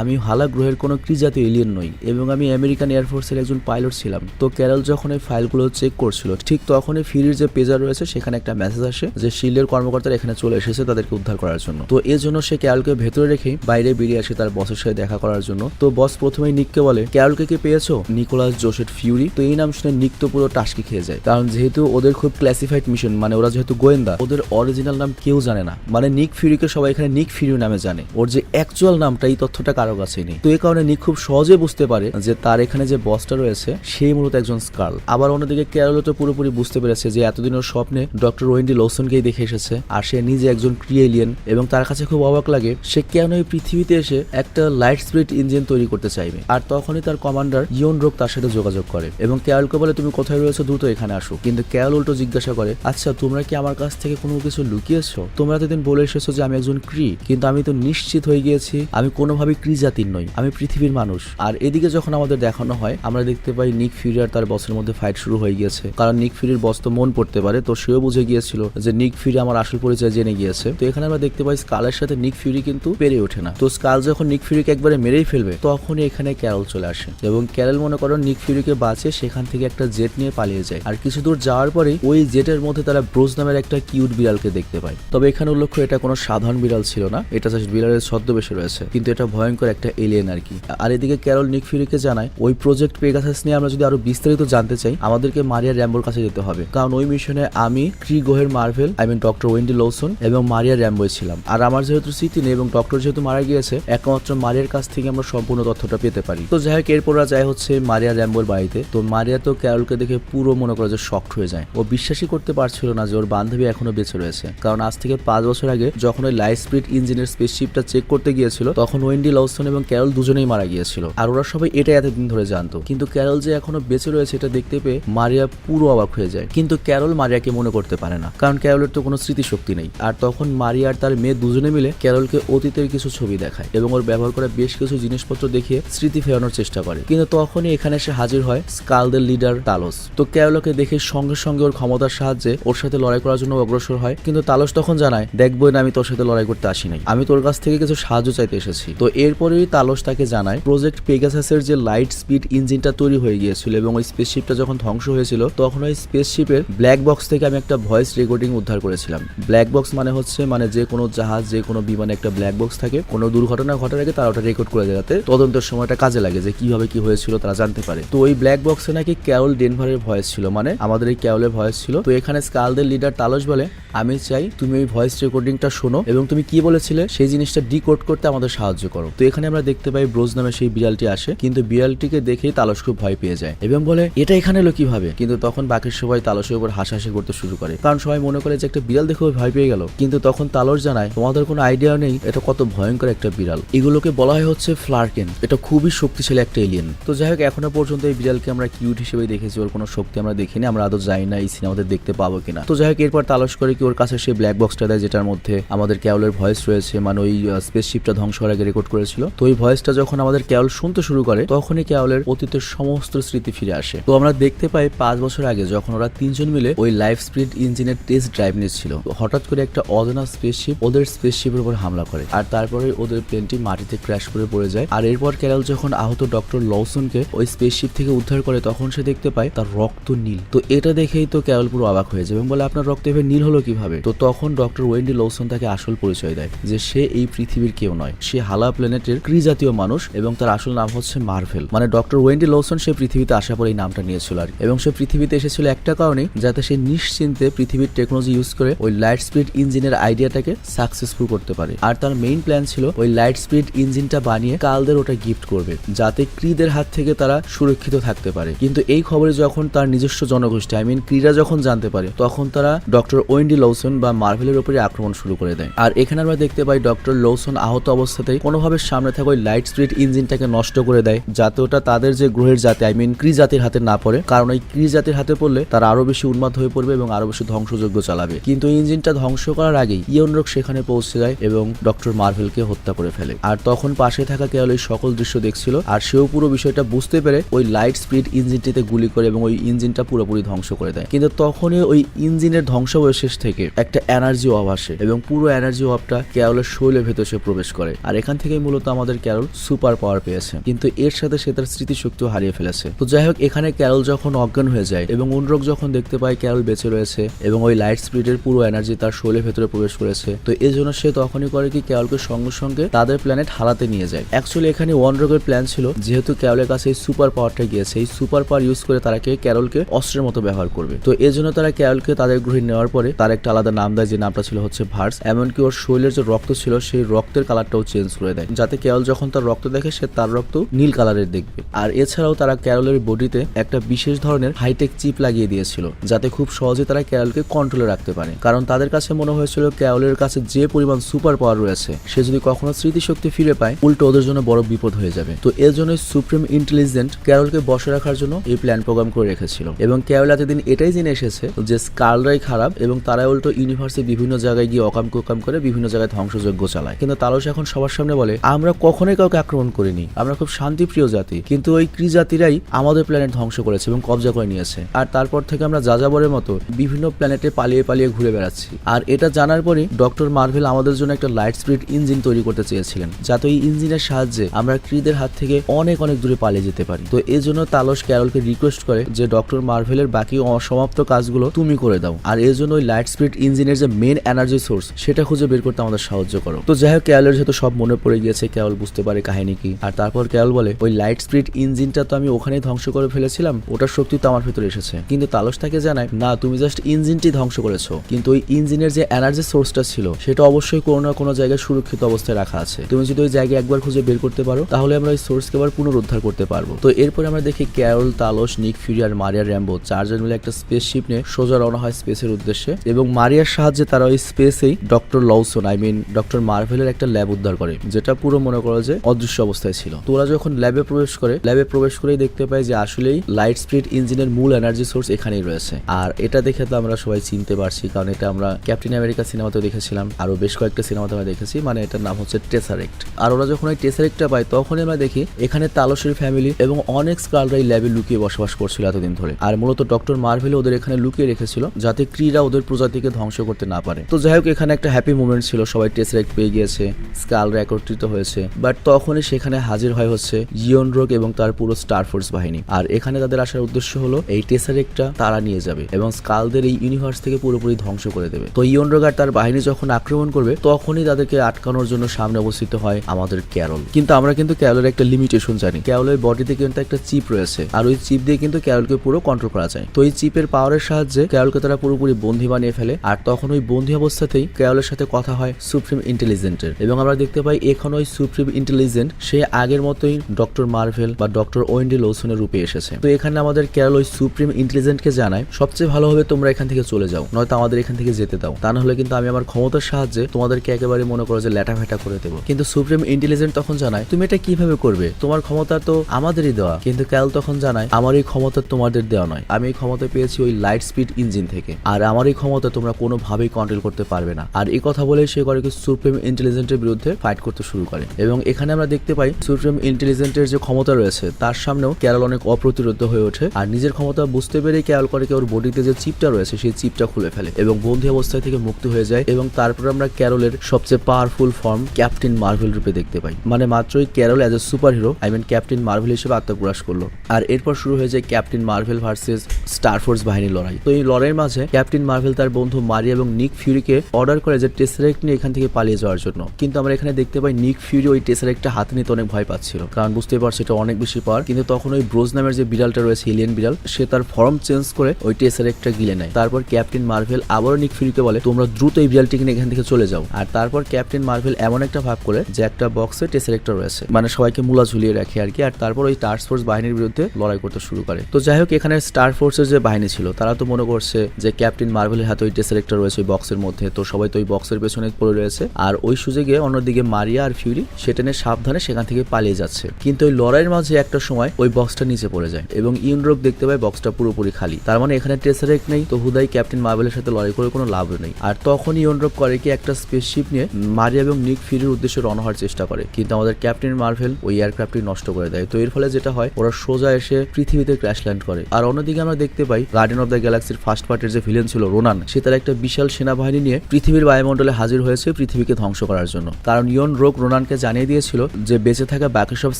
Speaker 1: আমি হালা গ্রহের কোনো ক্রিজাতীয় এলিয়েন নই এবং আমি আমেরিকান এয়ারফোর্সের একজন পাইলট ছিলাম। তো ক্যারল যখন এই ফাইলগুলো চেক করছিল, ঠিক তখনই ফিরির যে পেজার রয়েছে, সেখানে একটা মেসেজ আসে যে শিল্ডের কর্মকর্তারা এখানে চলে এসেছে তাদেরকে উদ্ধার করার জন্য। তো এর জন্য সে ক্যারলকে ভেতরে রেখে বাইরে বেরিয়ে আসে তার বসের সাথে দেখা করার জন্য। তো বস প্রথমেই নিককে বলে ক্যারলকে কি পেয়েছ? নিকোলাস জোসেট ফিউরি তো এই নাম শুনে নিক তো পুরো টাস্কি খেয়ে যায়। কারণ যেহেতু ওদের খুব ক্লাসিফাইড মিশন মানে ওরা যেহেতু গোয়েন্দা, ওদের অরিজিনাল নাম কেউ জানে না। মানে নিক ফিউরিকে সবাই এখানে নিক ফিউরি নামে জানে। ওর যে অ্যাকচুয়াল নামটা, এই তথ্যটা কারও কাছেই নেই। তো এই কারণে নিক খুব সহজে বুঝতে পারে যে তার এখানে যে বসটা রয়েছে, সেই মূলত একজন স্কার্ল। আবার অন্যদিকে ক্যারল তো পুরোপুরি বুঝতে পেরেছে যে এতদিন ওর স্বপ্নে ডক্টর ওয়েন্ডি লৌসনকেই দেখে এসেছে, আর সে নিজে একজন ক্রিয়েলিয়ান এবং তার কাছে খুব অবাক লাগে সে কেন এই পৃথিবীতে এসে একটা লাইট স্পিড ইঞ্জিন তৈরি করতে চাইবে। আর তখনই তার কমান্ডার ইয়ন রোগ তার সাথে যোগাযোগ করে এবং ক্যারলকে বলে, তুমি কোথায় রয়েছো? দ্রুত এখানে আসো। কিন্তু ক্যারল উল্টো জিজ্ঞাসা করে আচ্ছা তোমরা কি আমার কাছ থেকে কোনো কিছু লুকিয়েছো? তোমরা এতদিন বলে এসেছ যে আমি একজন ক্রি কিন্তু আমি তো নিশ্চিত হয়ে গিয়েছি, আমি কোনোভাবে ক্রি জাতির নই, আমি পৃথিবীর মানুষ। আর এদিকে যখন আমাদের দেখানো হয়, আমরা দেখতে পাই নিক ফিউরি আর তার বসের মধ্যে ফাইট শুরু হয়ে গিয়েছে। কারণ নিক ফিউরির বস তো মন পড়তে পারে, তো সেও বুঝে গিয়েছিল যে নিক ফিউরি আমার আসল পরিচয় জেনে গিয়েছে। তো এখানে আমরা দেখতে পাই স্কালের সাথে নিক ফিউরি কিন্তু পেরে ওঠে না। তো স্কাল যখন নিক ফিউরিকে একবারে মেরেই ফেলবে, তখনই এখানে ক্যারল চলে আসে। এবং ক্যারল মনে করো নিক ফিউরিকে বাঁচে সেখান থেকে একটা জেট নিয়ে পালিয়ে যায়। আর কিছু দূর যাওয়ার পরেই ওই জেটের মধ্যে তারা ব্রোজ নামের একটা কিউট বিড়ালকে দেখতে পায়। তবে এখানে উল্লেখ্য, এটা কোনো সাধারণ বিড়াল ছিল না এটা জাস্ট বিড়ালের ছদ্মবেশে রয়েছে। কিন্তু এটা ভয়ঙ্কর একটা এলিয়েন আর কি। আর এদিকে ক্যারল নিক ফিরিকে জানায়, ওই প্রজেক্ট পেগাসাস নিয়ে আমরা যদি আরও বিস্তারিত জানতে চাই, আমাদেরকে মারিয়া র্যাম্বোর কাছে যেতে হবে। কারণ ওই মিশনে আমি, Kree গোহের Marvel I mean doctor Wendy Lawson এবং মারিয়া র্যাম্বোয় ছিলাম। আর আমার যেহেতু স্মৃতি নেই এবং ডক্টর যেহেতু মারা গিয়েছে, একমাত্র মারিয়ার কাছ থেকে আমরা সম্পূর্ণ তথ্যটা পেতে পারি। তো যাই হোক, এরপর যায় হচ্ছে মারিয়া র্যাম্বোর বাড়িতে। তো মারিয়া তো ক্যারলকে দেখে পুরো মনে করে যে শক্ট হয়ে যায়। ও বিশ্বাসই করতে পারছিল না যে ওর বান্ধবী এখনও বেঁচে রয়েছে। কারণ আজ থেকে পাঁচ বছর আগে যখন ওই লাইট স্পিড ইঞ্জিনের স্পেসশিপটা চেক করতে গিয়েছিল, তখন ওয়েন্ডি লৌসন এবং ক্যারল দুজনেই মারা গিয়েছিল। আর ওরা সবাই এটা এতদিন ধরে জানতো। কিন্তু ক্যারল যে এখনও বেঁচে রয়েছে এটা দেখতে পেয়ে মারিয়া পুরো অবাক হয়ে যায়। কিন্তু ক্যারল মারিয়াকে মনে করতে পারে না, কারণ ক্যারলের তো কোনো স্মৃতিশক্তি নেই। আর তখন মারিয়া আর তার মেয়ে দুজনে মিলে ক্যারলকে অতীতের কিছু ছবি দেখায় এবং ওর ব্যবহার করা বেশ কিছু জিনিসপত্র দেখিয়ে স্মৃতি ফেরানোর চেষ্টা করে। কিন্তু তখনই এখানে এসে হাজির হয় স্কালদের লিডার তালস তো ক্যারলকে দেখে সঙ্গে সঙ্গে ওর ক্ষমতার সাহায্যে ওর সাথে লড়াই করার জন্য অগ্রসর হয়। কিন্তু তালস তখন জানায় দেখবই না আমি তোর সাথে লড়াই করতে আসি নাই। আমি তোর কাছ থেকে কিছু সাহায্য চাইতে এসেছি। তো এরপরেই তালস তাকে জানায় প্রজেক্ট পেগাসাসের যে লাইট স্পিড ইঞ্জিনটা তৈরি হয়ে গিয়েছিল এবং ওই স্পেসশিপটা যখন ধ্বংস হয়েছিল, তখন ওই স্পেসশিপের ব্ল্যাক বক্স থেকে আমি একটা ভয়েস রেকর্ডিং উদ্ধার করেছিলাম। ব্ল্যাক বক্স মানে হচ্ছে মানে যে কোনো জাহাজ, যে কোনো বিমানে একটা ব্ল্যাক বক্স থাকে, কোনো দুর্ঘটনা ঘটার আগে তারা ওটা রেকর্ড করে যাতে তদন্তের সময়টা কাজে লাগে যে কীভাবে কি হয়েছিল, তারা জানতে পারে। তো ওই ব্ল্যাক বক্সে নাকি ক্যারল ডেনভারের ভয়েস ছিল মানে আমাদের এই ক্যারলের ভয়েস ছিল। তো এখানে স্কালদের লিডার তালস বলে, আমি চাই তুমি ওই ভয়েস রেকর্ডিংটা শোনো এবং তুমি কি বলেছিলে? সেই জিনিসটা ডিকোড করতে আমাদের সাহায্য করো। তো এখানে আমরা দেখতে পাই ব্রোজ নামে সেই বিড়ালটি আসে, কিন্তু বিড়ালটিকে দেখেই তালস খুব ভয় পেয়ে যায়। এবং বলে, এটা এখানে এলো কীভাবে? কিন্তু তখন বাকি সবাই তালসের উপর হাসাহাসি করতে শুরু করে। কারণ সবাই মনে করে যে একটা বিড়াল দেখে ভয় পেয়ে গেল। কিন্তু তখন তালস জানায়, তোমাদের কোনো আইডিয়া নেই? এটা কত ভয়ঙ্কর একটা বিড়াল। এগুলোকে বলা হয় হচ্ছে ফ্লার্কেন। এটা খুবই শক্তিশালী একটা এলিয়েন তো যাই হোক, এখনও পর্যন্ত এই বিড়ালকে আমরা কিউট হিসেবে দেখেছি। ওর কোনো শক্তি আমরা দেখিনি। আমরা আদৌ জানি না এই সিনেমাতে দেখতে পাবো কিনা। তো যাই হোক, এরপর তালস করে কি ওর কাছে সেই ব্ল্যাক বক্সটা দেয়, যেটার মধ্যে আমাদের ক্যাওলের ভয়েস রয়েছে। মানে ওই স্পেসশিপটা ধ্বংস হওয়ার আগে রেকর্ড করেছিল। তো ওই ভয়েসটা যখন আমাদের ক্যাওল শুনতে শুরু করে, তখনই ক্যাওলের অতীতের সমস্ত স্মৃতি ফিরে আসে। তো আমরা দেখতে পাই পাঁচ বছর আগে যখন ওরা তিনজন মিলে ওই লাইফ স্পিড ইঞ্জিনের টেস্ট ড্রাইভ নিচ্ছিল। হঠাৎ করে একটা অজানা স্পেসশিপ ওদের স্পেসশিপের উপর হামলা করে। আর তারপরে ওদের প্লেনটি মাটিতে ক্র্যাশ করে পড়ে যায়। আর এরপর ক্যারল যখন আহত ডক্টর লওসনকে ওই স্পেসশিপ থেকে উদ্ধার করে, তখন সে দেখতে পায় তার রক্ত নীল। তো এটা দেখেই তো ক্যারল পুরো অবাক হয়ে যায় এবং বলে, আপনার রক্ত এভাবে নীল হলো কীভাবে? তো তখন ডক্টর ওয়েন্ডি লৌসন তাকে আসল পরিচয় দেয় যে সে এই পৃথিবীর কেউ নয়। সে হালা প্ল্যানেটের ক্রি জাতীয় মানুষ এবং তার আসল নাম হচ্ছে মার্ভেল মানে ডক্টর ওয়েন্ডি লৌসন সে পৃথিবীতে আসার পর এই নামটা নিয়েছিল আর এবং সে পৃথিবীতে এসেছিল একটা কারণে যাতে সে নিশ্চিন্তে পৃথিবীর টেকনোলজি ইউজ করে ওই লাইট স্পিড ইঞ্জিনের আইডিয়াটাকে সাকসেসফুল করতে পারে। আর তার মেইন প্ল্যান ছিল ওই লাইট স্পিড ইঞ্জিনটা বানিয়ে কালদের ওটা গিফট করবে, যাতে ক্রিদের হাত থেকে তারা সুরক্ষিত থাকতে পারে। কিন্তু এই খবরে যখন তার নিজস্ব জনগোষ্ঠী আই মিন ক্রীড়া যখন জানতে পারে, তখন তারা ডক্টর ওয়েন্ডি লৌসন বা মার্ভেলের উপরে আক্রমণ শুরু করে দেয়। আর এখানে আমরা দেখতে পাই ডক্টর লৌসন আহত অবস্থাতেই কোনোভাবে সামনে থাকা ওই লাইট স্পিড ইঞ্জিনটাকে নষ্ট করে দেয়, যাতে ওটা তাদের যে গ্রহের জাতি আই মিন ক্রি জাতির হাতে না পড়ে। কারণ ওই ক্রি জাতির হাতে পড়লে তারা আরও বেশি উন্মাদ হয়ে পড়বে এবং আরও বেশি ধ্বংসযোগ্য চালাবে। কিন্তু ইঞ্জিনটা ধ্বংস করার আগেই ইয়নরক সেখানে পৌঁছে যায় এবং ডক্টর মার্ভেলকে হত্যা করে ফেলে। আর তখন পাশে থাকা কেবল ওই সকল দৃশ্য দেখছিল, আর সেও পুরো বিষয়টা বুঝতে পেরে ওই লাইট স্পিড ইঞ্জিনটিতে গুলি করে এবং ওই ইঞ্জিনটা পুরোপুরি ধ্বংস করে দেয়। কিন্তু তখনই ওই ইঞ্জিনের ধ্বংসাবশেষ থেকে একটা এনার্জি অফ আসে এবং পুরো এনার্জি অফটা ক্যারলের শৈলের ভেতর সে প্রবেশ করে। আর এখান থেকেই মূলত আমাদের ক্যারল সুপার পাওয়ার পেয়েছে। কিন্তু এর সাথে সে তার স্মৃতিশক্তিও হারিয়ে ফেলেছে। তো যাই হোক, এখানে ক্যারল যখন অজ্ঞান হয়ে যায় এবং উনরক যখন দেখতে পায় ক্যারল বেঁচে রয়েছে এবং ওই লাইট স্পিডের পুরো এনার্জি তার শৈলের ভেতরে প্রবেশ করেছে, তো এই জন্য সে তখনই করে কি ক্যারলকে সঙ্গে সঙ্গে তাদের প্ল্যানেট হারাতে নিয়ে যায়। অ্যাকচুয়ালি এখানে ওয়ানরকের প্ল্যান ছিল, যেহেতু ক্যারলের কাছে এই সুপার পাওয়ারটা গিয়েছে, এই সুপার পাওয়ার ইউজ করে তারা কে ক্যারলকে অস্ত্রের মতো ব্যবহার করবে। তো এই জন্য তারা ক্যারলকে তাদের গ্রহে নেওয়ার পরে তার একটা আলাদা নাম দেয়, যে নামটা ছিল হচ্ছে ভার্স এমনকি ওর শরীরের যে রক্ত ছিল, সেই রক্তের কালারটাও চেঞ্জ করে দেয়। যাতে ক্যারল যখন তার রক্ত দেখে, সে তার রক্ত নীল কালারের দেখবে। আর এছাড়াও তারা ক্যারলের বডিতে একটা বিশেষ ধরনের হাইটেক চিপ লাগিয়ে দিয়েছিল, যাতে খুব সহজে তারা ক্যারলকে কন্ট্রোলে রাখতে পারে। কারণ তাদের কাছে মনে হয়েছিল ক্যারলের কাছে যে পরিমাণ সুপার পাওয়ার রয়েছে, সে যদি কখনো স্মৃতিশক্তি ফিরে পায়, উল্টো ওদের জন্য বড় বিপদ হয়ে যাবে। তো এর জন্য সুপ্রিম ইন্টেলিজেন্ট ক্যারলকে বসে রাখার জন্য এই প্ল্যান প্রোগ্রাম করে রেখেছিল। এবং ক্যারল এতদিন এটাই জেনে এসেছে যে স্কালরাই খারাপ এবং তারা উল্টো ইউনিভার্সে বিভিন্ন জায়গায় গিয়ে অকাম কুকাম করে বিভিন্ন জায়গায় ধ্বংসযজ্ঞ চালায়। কিন্তু তালস এখন সবার সামনে বলে, আমরা কখনোই কাউকে আক্রমণ করিনি। আমরা খুব শান্তিপ্রিয় জাতি। কিন্তু ওই ক্রি জাতিরাই আমাদের প্ল্যানেট ধ্বংস করেছে এবং কবজা করে নিয়েছে। আর তারপর থেকে আমরা যাযাবরের মতো বিভিন্ন প্ল্যানেটে পালিয়ে পালিয়ে ঘুরে বেড়াচ্ছি। আর এটা জানার পরে ডক্টর মার্ভেল আমাদের জন্য একটা লাইট স্পিড ইঞ্জিন তৈরি করতে চেয়েছিলেন, যাতে ওই ইঞ্জিনের সাহায্যে আমরা ক্রিদের হাত থেকে অনেক অনেক দূরে পালিয়ে যেতে পারি। তো এই জন্য তালস ক্যারলকে রিকোয়েস্ট করে যে, ডক্টর মার্ভেলের বাকি অসমাপ্ত কাজগুলো তুমি করে দাও। আর এর জন্য ওই লাইট স্পিড ইঞ্জিনের যে মেন এনার্জি সোর্স সেটা খুঁজে বের করতে আমাদের সাহায্য করো। তো যাই হোক ক্যারলের যেহেতু সব মনে পড়ে গিয়েছে ক্যারল বুঝতে পারে কাহিনী কি। আর তারপর ক্যারল বলে, ওই লাইট স্পিড ইঞ্জিনটা তো আমি ওখানেই ধ্বংস করে ফেলেছিলাম, ওটার শক্তি তো আমার ভেতরে এসেছে। কিন্তু তালস তাকে জানায়, না, তুমি জাস্ট ইঞ্জিনটি ধ্বংস করেছ। কিন্তু ওই ইঞ্জিনের যে এনার্জি সোর্সটা ছিল, সেটা অবশ্যই কোনো না কোনো জায়গায় সুরক্ষিত অবস্থায় রাখা আছে। তুমি যদি ওই জায়গায় একবার খুঁজে বের করতে পারো, তাহলে আমরা ওই সোর্সকে আবার পুনরুদ্ধার করতে পারব। তো এরপরে আমরা দেখি ক্যারল তালস, নিক, ফিউরি আর মারিয়া, র্যাম্বো চারজন মিলে একটা স্পেসশিপ নিয়ে সোজা রওনা হয় স্পেসের উদ্দেশ্যে। এবং মারিয়ার সাহায্যে তারা ওই স্পেসেই doctor Lawson I mean doctor মার্ভেলের একটা ল্যাব উদ্ধার করে, যেটা পুরো মনে করো যে অদৃশ্য অবস্থায় ছিল। তো ওরা যখন ল্যাবে প্রবেশ করে, ল্যাবে প্রবেশ করেই দেখতে পাই যে আসলেই লাইট স্পিড ইঞ্জিনের মূল এনার্জি সোর্স এখানেই রয়েছে। আর এটা দেখে তো আমরা সবাই চিনতে পারছি, কারণ এটা আমরা ক্যাপ্টেন আমেরিকা সিনেমাতেও দেখেছিলাম আরও বেশ কয়েকটা সিনেমাতে আমরা দেখেছি মানে এটার নাম হচ্ছে টেসারেক্ট। আর ওরা যখন ওই টেসারেক্টটা পায়, তখনই আমরা দেখি এখানে তালসের ফ্যামিলি এবং অনেক স্কালরা এই ল্যাবে লুকিয়ে বসবাস করছিল এতদিন ধরে। আর মূলত ডক্টর মার্ভেল ওদের এখানে লুকিয়ে রেখেছিল, যাতে ক্রীড়া ওদের প্রজাতিকে ধ্বংস করতে না পারে। তো যাই হোক, এখানে একটা হ্যাপি মুভমেন্ট ছিল, সবাই টেসরেক্ট পেয়ে গিয়েছে স্কালরা একত্রিত হয়েছে। বাট তখনই সেখানে হাজির হয় হচ্ছে ইয়ন রোগ এবং তার পুরো স্টার ফোর্স বাহিনী। আর এখানে তাদের আসার উদ্দেশ্য হলো, এই টেসারেকটা তারা নিয়ে যাবে এবং স্কালদের এই ইউনিভার্স থেকে পুরোপুরি ধ্বংস করে দেবে। তো ইয়ন রোগ আর তার বাহিনী যখন আক্রমণ করবে, তখনই তাদেরকে আটকানোর জন্য সামনে অবস্থিত হয় আমাদের ক্যারল। কিন্তু আমরা কিন্তু ক্যারলের একটা লিমিটেশন জানি। ক্যারলের বডিতে কিন্তু একটা চিপ রয়েছে। আর ওই চিপ দিয়ে কিন্তু ক্যারলকে পুরো কন্ট্রোল করা যায়। তো এই চিপের পাওয়ারের সাহায্যে ক্যারলকে তারা পুরোপুরি বন্দী বানিয়ে ফেলে। আর তখন ওই বন্দী অবস্থাতেই ক্যারলের সাথে কথা হয় সুপ্রিম ইন্টেলিজেন্টের এবং আমরা দেখতে পাই এখন ওই সুপ্রিম ইন্টেলিজেন্ট সে আগের মতোই ডক্টর মার্ভেল বা ডক্টর ওয়েন্ডি লোসনের রূপে এসেছে। তো এখানে আমাদের ক্যারল ওই সুপ্রিম ইন্টেলিজেন্টকে জানায় সবচেয়ে ভালো হবে তোমরা এখান থেকে চলে যাও, নয়তো আমাদের এখান থেকে যেতে দাও। তা না হলে কিন্তু আমি আমার ক্ষমতার সাহায্যে তোমাদেরকে একেবারে মনে করো যে ল্যাটা ফেটা করে দেবো। কিন্তু সুপ্রিম ইন্টেলিজেন্ট তখন জানায়, তুমি এটা কীভাবে করবে? তোমার ক্ষমতা তো আমাদেরই দেওয়া। কিন্তু ক্যাল তখন জানায়, আমার এই ক্ষমতা তোমাদের দেওয়া নয়। আমি এই ক্ষমতা পেয়েছি ওই লাইট স্পিড ইঞ্জিন থেকে। আর আমার এই ক্ষমতা তোমরা কোনোভাবেই কন্ট্রোল করতে পারবে না। আর এই কথা বলে সে করে কি সুপ্রিম ইন্টেলিজেন্টের বিরুদ্ধে ফাইট করতে শুরু করে। এবং এখানে আমরা দেখতে পাই সুপ্রিম ইন্টেলিজেন্টের যে ক্ষমতা রয়েছে, তার সামনেও ক্যারল অনেক অপ্রতিরোধ হয়ে ওঠে। আর নিজের ক্ষমতা বুঝতে পেরে ক্যারল করে ওর বডিতে যে চিপটা রয়েছে, সেই চিপটা খুলে ফেলে এবং বন্ধী অবস্থায় থেকে মুক্ত হয়ে যায় এবং তারপর আমরা ক্যারলের সবচেয়ে পাওয়ারফুল ফর্ম ক্যাপ্টেন মার্ভেল রূপে দেখতে পাই। মানে মাত্রই Carol as a superhero I mean captain Marvel হিসেবে আত্মপ্রকাশ করল। আর এরপর শুরু হয়ে যায় captain Marvel versus star force বাহিনীর লড়াই। তো এই লড়াইয়ের মাঝে ক্যাপ্টেন মার্ভেল তার বন্ধু মারি এবং নিক ফিউরিকে অর্ডার করে যে টেসরেক্ট নিয়ে এখান থেকে পালিয়ে যাওয়ার জন্য। কিন্তু আমরা এখানে দেখতে পাই নিক ফিউরি ওই টেসরেক্টটা হাতে নিতে অনেক ভয় পাচ্ছিল। কারণ বুঝতেই পারছ এটা অনেক বেশি পাওয়ার। কিন্তু তখন ওই ব্রোজ নামের যে বিড়ালটা রয়েছে এলিয়েন বিড়াল, সে তার ফর্ম চেঞ্জ করে ওই টেসরেক্টটা গিলে নেয়। তারপর ক্যাপ্টেন মার্ভেল আবারও নিক ফিউরিকে বলে, তোমরা দ্রুত এই বিড়ালটিকে এখান থেকে চলে যাও। আর তারপর ক্যাপ্টেন মার্ভেল এমন একটা ভাব করে যে একটা বক্সে টেসরেক্টর রয়েছে। মানে সবাইকে মুলা ঝুলিয়ে রাখে আর কি। আর তারপর ওই টার্স ফোর্স বাহিনীর বিরুদ্ধে লড়াই করতে শুরু করে। তো যাই হোক, এখানে স্টার ফোর্সের যে বাহিনী ছিল, তারা তো মনে করছে যে ক্যাপ্টেন মার্ভেলের হাতে ওই টেসরেক্টর রয়েছে ওই বক্সের মধ্যে। তো সবাই তো ওই বক্সের পেছনে পড়ে রয়েছে। আর ওই সুযোগে অন্যদিকে মারিয়া আর ফিউরি সেটা নিয়ে সাবধানে সেখান থেকে পালিয়ে যাচ্ছে। কিন্তু ওই লড়াইয়ের মাঝে একটা সময় ওই বক্সটা নিচে পড়ে যায় এবং ইউনরোক দেখতে পায় বক্সটা পুরোপুরি খালি। তার মানে এখানে টেসরেক্ট নেই, তো হুদাই ক্যাপ্টেন মার্ভেলের সাথে লড়াই করে কোনো লাভ নেই। আর তখন ইউনরোক করে কি একটা স্পেসশিপ নিয়ে মারিয়া এবং নিক ফিউরির উদ্দেশ্যে রওনা হওয়ার চেষ্টা করে। কিন্তু আমাদের ক্যাপ্টেন মার্ভেল ওই এয়ারক্রাফটটি নষ্ট করে দেয়। তো এর ফলে যেটা হয়, ওরা সোজা এসে পৃথিবীতে ক্র্যাশ ল্যান্ড করে। আর অন্যদিকে আমরা দেখতে পাই গার্ডেন অফ দ্য গ্যালাক্সির ফার্স্ট পার্টের যে ভিলেন ছিল রোনান সে তার একটা বিশাল সেনাবাহিনী নিয়ে পৃথিবীর বায়ুমণ্ডলে হাজির হয়েছে। পৃথিবীকে ধ্বংস করার জন্য। কারণ ইয়ন রোগ রোনানকে জানিয়ে দিয়েছিল যে বেঁচে থাকা বাকি সব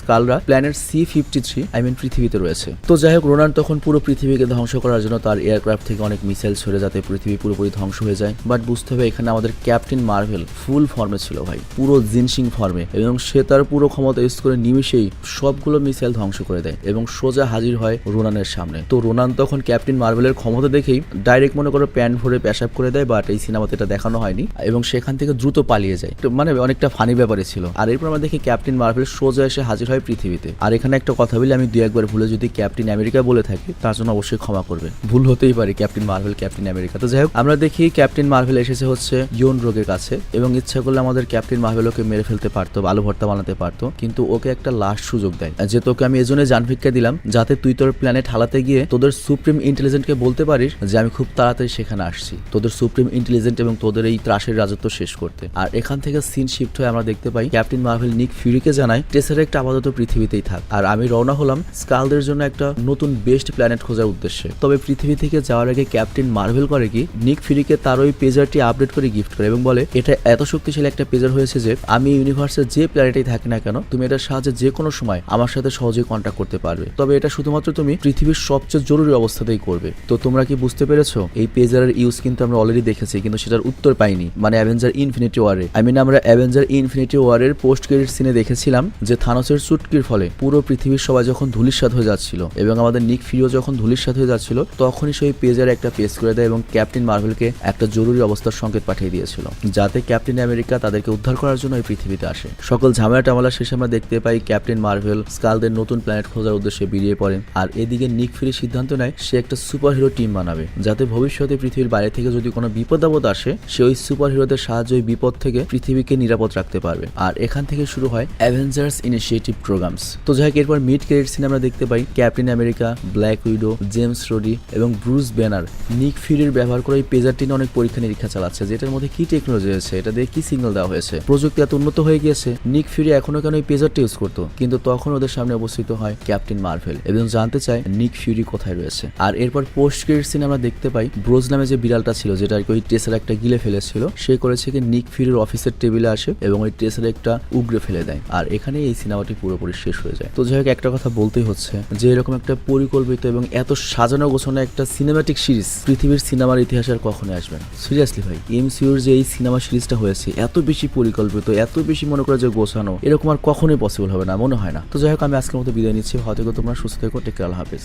Speaker 1: স্কালরা planet C fifty three I mean পৃথিবীতে রয়েছে। তো যাই হোক, রোনান তখন পুরো পৃথিবীকে ধ্বংস করার জন্য তার এয়ারক্রাফট থেকে অনেক মিসাইল ছড়ে যাতে পৃথিবী পুরোপুরি ধ্বংস হয়ে যায়। বাট বুঝতে হবে, এখানে আমাদের ক্যাপ্টেন মার্ভেল ফুল ফর্মে ছিল ভাই, পুরো জিনসিং ফর্মে। এবং সে তার পুরো ক্ষমতা ইউজ করে নিমিশেই সবগুলো মিসাইল ধ্বংস করে দেয় এবং সোজা হাজির হয় রোনানের সামনে। তো রোনান তখন ক্যাপ্টেন মার্ভেলের ক্ষমতা দেখেই ডাইরেক্ট মনে করো প্যান্ট ভরে পেশাব করে দেয়, বাট এই সিনেমাতে এটা দেখানো হয়নি। এবং সেখান থেকে দ্রুত পালিয়ে যায়। মানে অনেকটা ফানি ব্যাপারে ছিল। আর এরপর আমরা দেখি ক্যাপ্টেন মার্ভেল সোজা এসে হাজির হয় পৃথিবীতে। আর এখানে একটা কথা বলি, আমি দু একবার ভুলে যদি ক্যাপ্টেন আমেরিকা বলে থাকি, তার জন্য অবশ্যই ক্ষমা করবে ভুল হতেই পারে ক্যাপ্টেন মার্ভেল ক্যাপ্টেন আমেরিকা তো যাই হোক, আমরা দেখি ক্যাপ্টেন মার্ভেল এসেছে হচ্ছে ইয়ন রোগের কাছে এবং ইচ্ছা করলে আমাদের ক্যাপ্টেন মার্ভেল ওকে মেরে ফেলতে পারতো আলু ভর্তা বানাতে পারতো, কিন্তু ওকে একটা লাস্ট সুযোগ দেয়। যে তোকে আমি এজন্য জান ভিক্ষা দিলাম, যাতে তুই তোর প্ল্যানেট হালাতে গিয়ে তোদের সুপ্রিম ইন্টেলিজেন্টকে বলতে পারিস যে আমি খুব তাড়াতাড়ি সেখানে আসছি। তোদের সুপ্রিম ইন্টেলিজেন্ট এবং তোদের এই ত্রাসের রাজত্ব শেষ করতে। আর এখান থেকে সিন শিফট হয়ে আমরা দেখতে পাই ক্যাপ্টেন মার্ভেল নিক ফিউরিকে জানায় টেসারেক্ট আপাতত পৃথিবীতেই থাক। আর আমি রওনা হলাম স্কালদের জন্য একটা নতুন বেস্ট প্ল্যানেট খোঁজার উদ্দেশ্যে। তবে পৃথিবী থেকে যাওয়ার আগে ক্যাপ্টেন মার্ভেল করে কি, নিক ফিউরিকে তার ওই পেজারটি আপডেট করে গিফট করে এবং বলে, এটা এত শক্তিশালী একটা পেজার হয়েছে যে, আমি ইউনিভার্সের যে প্ল্যানেটেই থাকি না কেন, তুমি এটার সাহায্যে যে কোনো সময় আমার সাথে সহজেই কন্ট্যাক্ট করতে পারবে। তবে এটা শুধুমাত্র তুমি পৃথিবীর সবচেয়ে জরুরি অবস্থাতেই করবে। তো তোমরা কি বুঝতে পেরেছ? এই পেজারের ইউজ কিন্তু আমরা অলরেডি দেখেছি, কিন্তু সেটার উত্তর পাইনি। মানে অ্যাভেঞ্জার ইনফিনিটি ওয়ারে আই মিন আমরা অ্যাভেঞ্জার ইনফিনিটি ওয়ারের পোস্ট ক্রেডিট সিনে দেখেছিলাম যে থানোসের চুটকির ফলে পুরো পৃথিবীর সবাই যখন ধুলিস্বাদ হয়ে যাচ্ছিল এবং আমাদের নিক ফিরিও যখন ধুলিস্বাদ হয়ে যাচ্ছিল, তখনই সেই পেজারে একটা পেজ করে দেয় এবং ক্যাপ্টেন মার্ভেলকে একটা জরুরি অবস্থার সংকেত পাঠিয়ে দিয়েছিল, যাতে ক্যাপ্টেন আমেরিকা তাদেরকে উদ্ধার করার জন্য এই পৃথিবীতে আসে। সকল ঝামেলা টামেলা শেষে আমরা দেখতে পাই ক্যাপ্টেন মার্ভেল স্কালদের নতুন প্ল্যানেট খোঁজার উদ্দেশ্যে বেরিয়ে পড়ে, আর এদিকে নিক ফিরি সিদ্ধান্ত নেয় সে একটা সুপার হিরো টিম বানাবে, যাতে ভবিষ্যতে পৃথিবীর বাইরে থেকে যদি কোনো বিপদ আপদ আসে, সে ওই সুপার হিরোদের সাহায্যে বিপদ থেকে পৃথিবীকে নিরাপদ রাখতে পারবে। আর এখান থেকে শুরু হয় অ্যাভেঞ্জার্স ইনিশিয়েটিভ প্রোগ্রামস তো যাই হোক, এরপর মিড ক্রেডিট সিনে আমরা দেখতে পাই Captain America Black Widow James Rhodey এবং ব্রুস ব্যানার নিক ফিউরির ব্যবহার করে এই পেজারটি অনেক পরীক্ষা নিরীক্ষা চালাচ্ছে, যেটার মধ্যে কি টেকনোলজি হয়েছে, এটা দিয়ে কি সিগন্যাল দেওয়া হয়েছে। প্রযুক্তি এত উন্নত হয়ে গিয়েছে নিক ফিউরি এখনও কেন এই পেজারটি ইউজ করতো? কিন্তু তখন ওদের সামনে অবস্থিত হয় ক্যাপ্টেন মার্ভেল এবং জানতে চায় নিক ফিউরি কোথায় রয়েছে। আর এরপর পোস্ট ক্রেডিট সিনে আমরা দেখতে পাই ব্রোজ নামে যে বিড়ালটা ছিল, যেটা আর কি ওই টেসার একটা গিলে ফেলেছিল, সে করেছে কি নিক নিক ফিউরির অফিসের টেবিলে আসে এবং ওই ট্রেসারে একটা উগরে ফেলে দেয়। আর এখানে এই সিনেমাটি পুরোপুরি শেষ হয়ে যায়। তো যাই হোক, একটা কথা বলতেই হচ্ছে যে, এরকম একটা পরিকল্পিত এবং এত সাজানো গোছানো একটা সিনেমাটিক সিরিজ পৃথিবীর সিনেমার ইতিহাসে আর কখনোই আসবে না। সিরিয়াসলি ভাই এমসিউর যে এই সিনেমা সিরিজটা হয়েছে, এত বেশি পরিকল্পিত, এত বেশি মনে করে যে গোছানো, এরকম আর কখনোই পসিবল হবে না, মনে হয় না। তো যাই হোক, আমি আজকের মতো বিদায় নিচ্ছি। হয়তো তোমরা, সুস্থ থেকো টেক কেয়ার আল্লাহ হাফেজ।